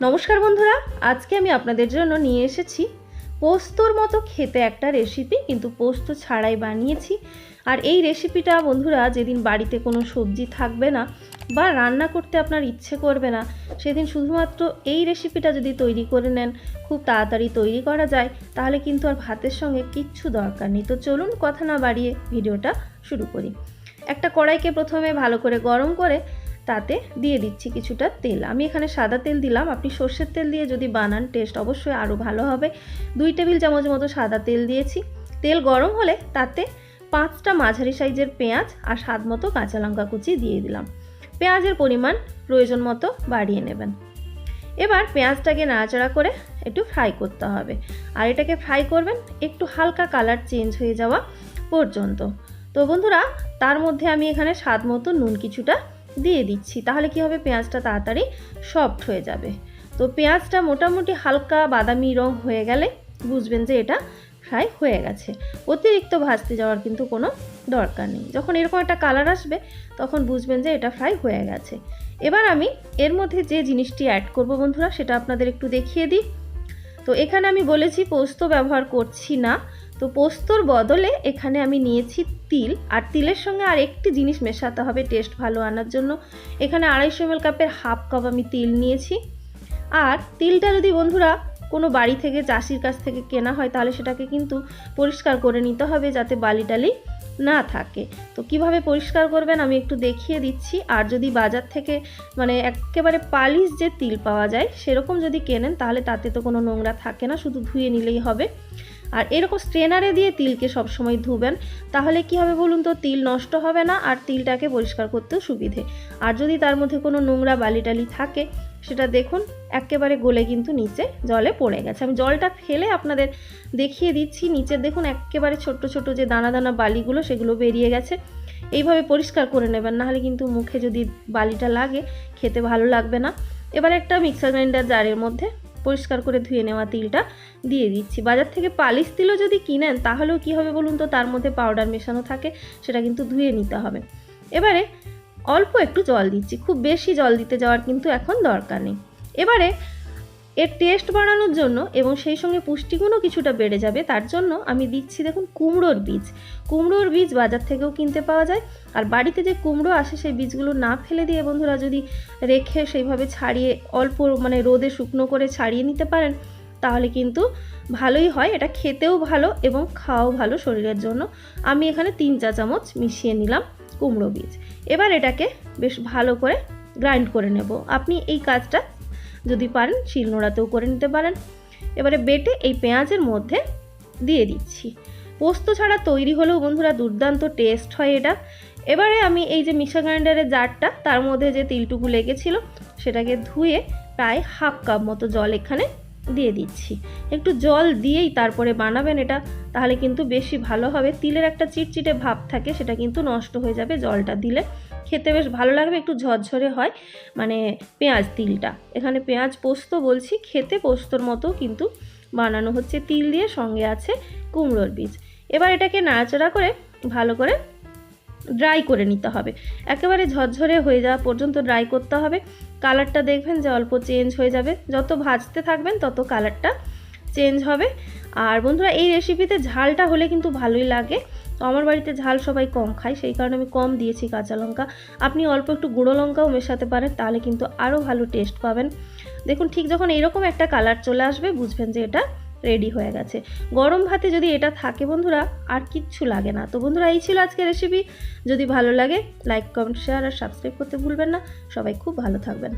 নমস্কার বন্ধুরা, আজকে আমি আপনাদের জন্য নিয়ে এসেছি পোস্তর মতো খেতে একটা রেসিপি কিন্তু পোস্ত ছাড়াই বানিয়েছি। আর এই রেসিপিটা বন্ধুরা, যেদিন বাড়িতে কোনো সবজি থাকবে না বা রান্না করতে আপনার ইচ্ছে করবে না, সেদিন শুধুমাত্র এই রেসিপিটা যদি তৈরি করে নেন, খুব তাড়াতাড়ি তৈরি করা যায়, তাহলে কিন্তু আর ভাতের সঙ্গে কিচ্ছু দরকার নেই। তো চলুন কথা না বাড়িয়ে ভিডিওটা শুরু করি। একটা কড়াইকে প্রথমে ভালো করে গরম করে তাতে দিয়ে দিচ্ছি কিছুটা তেল। আমি এখানে সাদা তেল দিলাম। আপনি সর্ষের তেল দিয়ে যদি বানান টেস্ট অবশ্যই আরও ভালো হবে। দুই টেবিল চামচ মতো সাদা তেল দিয়েছি। তেল গরম হলে তাতে পাঁচটা মাঝারি সাইজের পেঁয়াজ আর স্বাদ মতো কাঁচা লঙ্কা কুচি দিয়ে দিলাম। পেঁয়াজের পরিমাণ প্রয়োজন মতো বাড়িয়ে নেবেন। এবার পেঁয়াজটাকে নাড়াচাড়া করে একটু ফ্রাই করতে হবে। আর এটাকে ফ্রাই করবেন একটু হালকা কালার চেঞ্জ হয়ে যাওয়া পর্যন্ত। তো বন্ধুরা, তার মধ্যে আমি এখানে স্বাদ মতো নুন কিছুটা দিয়ে দিচ্ছি, তাহলে কি হবে? পেঁয়াজটা তাড়াতাড়ি সফট হয়ে যাবে। তো পেঁয়াজটা মোটামুটি হালকা বাদামি রং হয়ে গেলে বুঝবেন যে এটা ফ্রাই হয়ে গেছে। অতিরিক্ত ভাজতে যাওয়ার কিন্তু কোনো দরকার নেই। যখন এরকম একটা কালার আসবে, তখন বুঝবেন যে এটা ফ্রাই হয়ে গেছে। এবার আমি এর মধ্যে যে জিনিসটি অ্যাড করব বন্ধুরা, সেটা আপনাদের একটু দেখিয়ে দিই। তো এখানে আমি বলেছি পোস্ত ব্যবহার করছি না। তো পোস্তর বদলে এখানে আমি নিয়েছি তিল। আর তিলের সঙ্গে আর একটি জিনিস মেশাতে হবে, টেস্ট ভালো আনার জন্য। এখানে আড়াইশো এম কাপের হাফ কাপ আমি তিল নিয়েছি। আর তিলটা যদি বন্ধুরা কোনো বাড়ি থেকে, চাষির কাছ থেকে কেনা হয়, তাহলে সেটাকে কিন্তু পরিষ্কার করে নিতে হবে যাতে বালি টালি না থাকে। তো কীভাবে পরিষ্কার করবেন আমি একটু দেখিয়ে দিচ্ছি। আর যদি বাজার থেকে মানে একেবারে পালিশ যে তিল পাওয়া যায়, সেরকম যদি কেনেন, তাহলে তাতে তো কোনো নোংরা থাকে না, শুধু ধুয়ে নিলেই হবে। আর এরকম স্ট্রেনারে দিয়ে তিলকে সবসময় ধুবেন, তাহলে কি হবে বলুন তো, তিল নষ্ট হবে না আর তিলটাকে পরিষ্কার করতেও সুবিধে। আর যদি তার মধ্যে কোনো নোংরা বালিটালি থাকে, সেটা দেখুন, একেবারে গলে কিন্তু নিচে জলে পড়ে গেছে। আমি জলটা ফেলে আপনাদের দেখিয়ে দিচ্ছি। নিচে দেখুন, একেবারে ছোট্ট ছোট যে দানা দানা বালিগুলো, সেগুলো বেরিয়ে গেছে। এইভাবে পরিষ্কার করে নেবেন নাহলে কিন্তু মুখে যদি বালিটা লাগে, খেতে ভালো লাগবে না। এবার একটা মিক্সার গ্রাইন্ডার জারের মধ্যে পরিষ্কার করে ধুয়ে নেওয়া তিলটা দিয়ে দিচ্ছি। বাজার থেকে পালিশ তিলও যদি কিনেন, তাহলেও কি হবে বলুন তো? তার মধ্যে পাউডার মেশানো থাকে, সেটা কিন্তু ধুয়ে নিতে হবে। এবারে অল্প একটু জল দিচ্ছি। খুব বেশি জল দিতে যাওয়ার কিন্তু এখন দরকার নেই। এবারে এর টেস্ট বাড়ানোর জন্য এবং সেই সঙ্গে পুষ্টিগুণও কিছুটা বেড়ে যাবে, তার জন্য আমি দিচ্ছি দেখুন কুমড়োর বীজ। কুমড়োর বীজ বাজার থেকেও কিনতে পাওয়া যায়। আর বাড়িতে যে কুমড়ো আসে সেই বীজগুলো না ফেলে দিয়ে বন্ধুরা যদি রেখে সেইভাবে ছাড়িয়ে অল্প মানে রোদে শুকনো করে ছাড়িয়ে নিতে পারেন, তাহলে কিন্তু ভালোই হয়। এটা খেতেও ভালো এবং খাওয়াও ভালো শরীরের জন্য। আমি এখানে তিন চা চামচ মিশিয়ে নিলাম কুমড়ো বীজ। এবার এটাকে বেশ ভালো করে গ্রাইন্ড করে নেব। আপনি এই কাজটা যদি পারেন, শিলনোড়াতেও করে নিতে পারেন। এবারে বেটে এই পেঁয়াজের মধ্যে দিয়ে দিচ্ছি। পোস্ত ছাড়া তৈরি হলেও বন্ধুরা দুর্দান্ত টেস্ট হয় এটা। এবারে আমি এই যে মিক্সার গ্রাইন্ডারের জারটা, তার মধ্যে যে তিলটুকু লেগেছিল, সেটাকে ধুয়ে প্রায় হাফ কাপ মতো জল এখানে দিয়ে দিচ্ছি। একটু জল দিয়েই তারপরে বানাবেন এটা, তাহলে কিন্তু বেশি ভালো হবে। তিলের একটা চিটচিটে ভাব থাকে, সেটা কিন্তু নষ্ট হয়ে যাবে জলটা দিলে। খেতে বেশ ভালো লাগবে, একটু ঝরঝরে হয়। মানে পেঁয়াজ তিলটা। এখানে পেঁয়াজ পোস্ত বলছি, খেতে পোস্তর মতো কিন্তু বানানো হচ্ছে। তিল দিয়ে সঙ্গে আছে কুমড়োর বীজ। এবার এটাকে নাড়াচাড়া করে ভালো করে ড্রাই করে নিতে হবে। একেবারে ঝরঝরে হয়ে যাওয়া পর্যন্ত ড্রাই করতে হবে। কালারটা দেখবেন যে অল্প চেঞ্জ হয়ে যাবে। যত ভাজতে থাকবেন, তত কালারটা চেঞ্জ হবে। আর বন্ধুরা, এই রেসিপিতে ঝালটা হলে কিন্তু ভালোই লাগে। তো আমার বাড়িতে ঝাল সবাই কম খায়, সেই কারণে আমি কম দিয়েছি কাঁচা লঙ্কা। আপনি অল্প একটু গুঁড়ো লঙ্কাও মেশাতে পারেন, তাহলে কিন্তু আরও ভালো টেস্ট পাবেন। দেখুন, ঠিক যখন এরকম একটা কালার চলে আসবে, বুঝবেন যে এটা রেডি হয়ে গেছে। গরম ভাতে যদি এটা থাকে বন্ধুরা, আর কিচ্ছু লাগে না। তো বন্ধুরা, এই ছিল আজকের রেসিপি যদি ভালো লাগে লাইক কমেন্ট শেয়ার আর সাবস্ক্রাইব করতে ভুলবেন না। সবাই খুব ভালো থাকবেন।